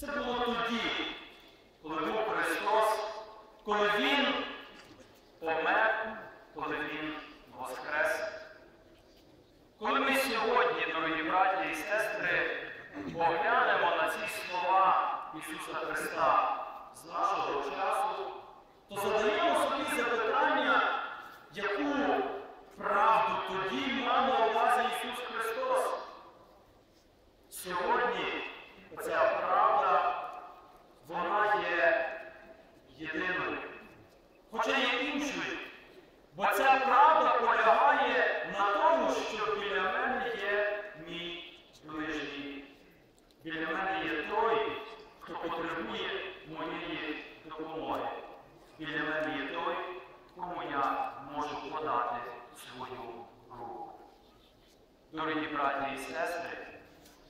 Це було тоді, коли був Христос, коли Він помер, коли Він воскрес. Коли ми сьогодні, дорогі браті і сестри, поглянемо на ці слова Ісуса Христа з нашого часу, то задаємо собі запитання. Біля мене є той, хто потребує моєї допомоги. Біля мене є той, кому я можу подати свою руку. Дорогі браті і сестри,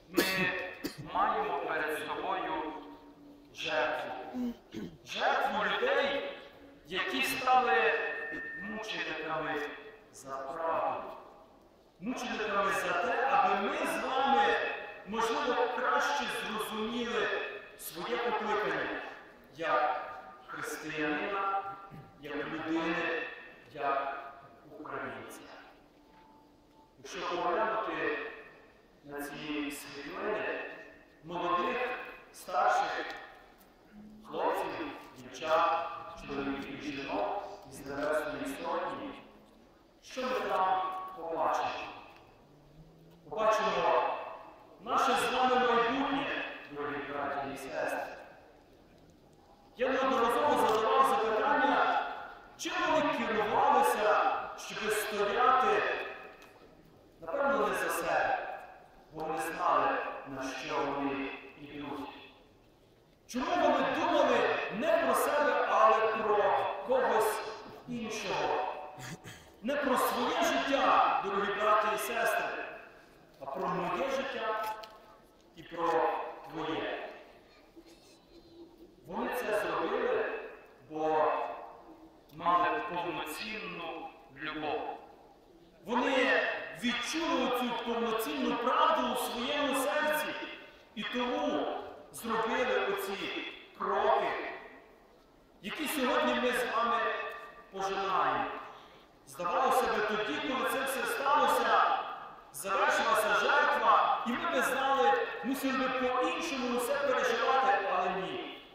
ми маємо перед собою жертву. Жертву людей, які стали мучениками за правду. Мучениками за те, аби ми з вами, можливо, краще зрозуміли своє покликання як християнина, як людини, як українця. Якщо поглянути на ці світлини молодих, старших хлопців, дівчат, чоловіків і жінок із Небесної Сотні, що ми там побачимо? Побачимо наше з вами майбутнє, дорогі браті і сестри. Я неодноразово задавав запитання, чим вони керувалися, щоб стояти, напевно, не за себе, бо вони знали, на що вони йдуть. Чому вони думали не про себе, але про когось іншого? Не про своє життя, дорогі браті і сестри, а про моє життя і про твоє. Вони це зробили, бо мали повноцінну любов. Вони відчули цю повноцінну правду у своєму серці і тому зробили оці кроки, які сьогодні ми з вами пожинаємо. Здавалося би, тоді, коли це все сталося, завершилася жертва, і ми би знали, мусили би по-іншому усе переживати, але ні.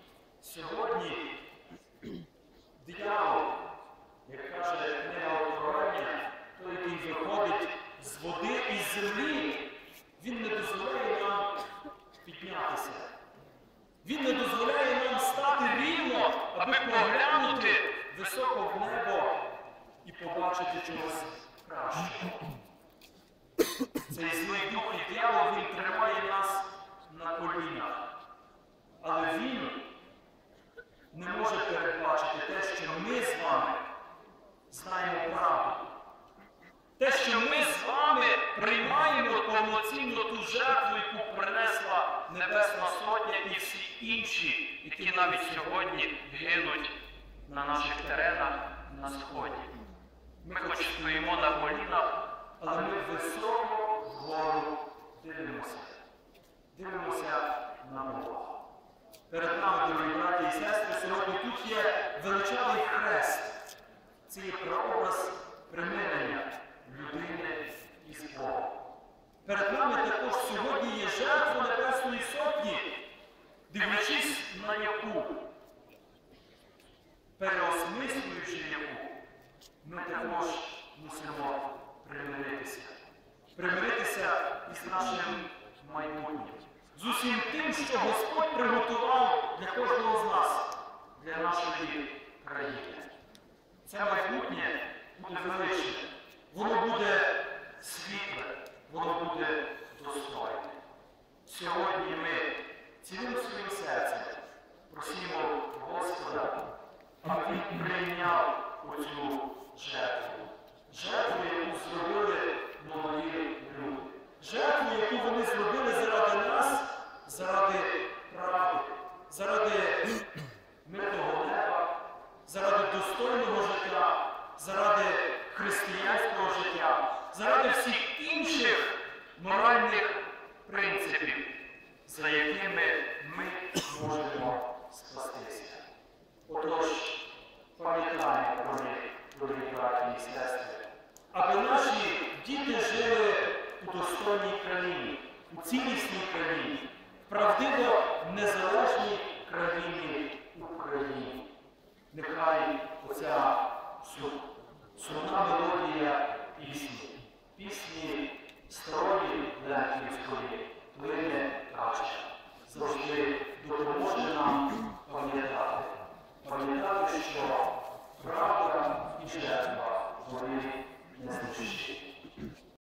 Сьогодні диявол, як каже книга Откровення, той, який виходить з води і з землі, він не дозволяє нам піднятися. Він не дозволяє нам стати рівно, аби поглянути високо в небо і побачити чогось кращого. Цей злий дух і диявол, він тримає нас на колінах. Але він не може передбачити те, що ми з вами знаємо правду. Те, що ми з вами приймаємо повноцінно ту жертву, яку принесла Небесна Сотня і всі інші, які навіть сьогодні гинуть на наших теренах на Сході. Ми хоч стоїмо на колінах, але ми високо вгору дивимося. Дивимося на Бога. Перед нами, дорогі браті і сестри, сьогодні тут є величавий хрест. Це є прообраз примирення людини із Богом. Перед нами також сьогодні є жертва Небесної Сотні, дивлячись на яку, переосмислюючи яку, ми також мусимо примиритися. Примиритися із нашим майбутнім. З усім тим, що Господь приготував для кожного з нас, для нашої країни. Це майбутнє буде величне. Воно буде світле, воно буде достойне. Сьогодні ми цілим своїм серцем просимо Господа, аби Він прийняв оцю жертву. Жертву, яку зробили молоді люди. Жертву, яку вони зробили заради нас, заради правди, заради мирного неба, заради достойного життя, заради християнського життя, заради всіх інших моральних принципів, за якими аби наші діти жили у достойній країні, у цілісній країні, в правдиво незалежній країні України. Нехай оця сумна мелодія пісні, пісні старої Леонідської плине краще.